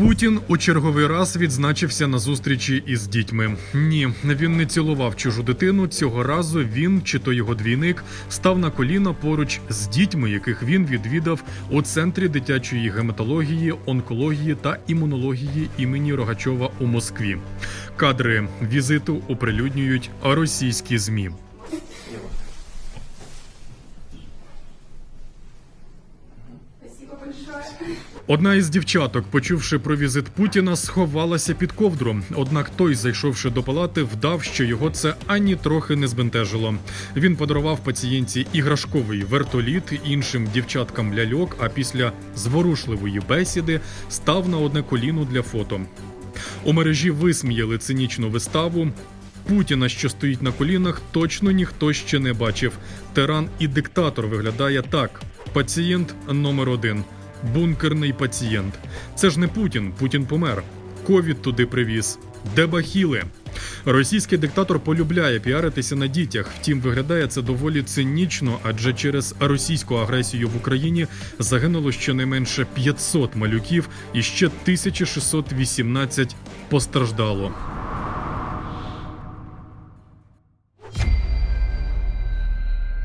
Путін у черговий раз відзначився на зустрічі із дітьми. Ні, він не цілував чужу дитину. Цього разу він чи то його двійник став на коліна поруч з дітьми, яких він відвідав у центрі дитячої гематології, онкології та імунології імені Рогачова у Москві. Кадри візиту оприлюднюють російські змі. Одна із дівчаток, почувши про візит Путіна, сховалася під ковдру. Однак той, зайшовши до палати, вдав, що його це ані трохи не збентежило. Він подарував пацієнтці іграшковий вертоліт іншим дівчаткам ляльок. А після зворушливої бесіди став на одне коліно для фото. У мережі висміяли цинічну виставу. Путіна, що стоїть на колінах, точно ніхто ще не бачив. Тиран і диктатор виглядає так: пацієнт номер один, бункерний пацієнт. Це ж не Путін, Путін помер. Ковід туди привіз. Де бахіли? Російський диктатор полюбляє піаритися на дітях. Втім, виглядає це доволі цинічно, адже через російську агресію в Україні загинуло щонайменше 500 малюків і ще 1618 постраждало.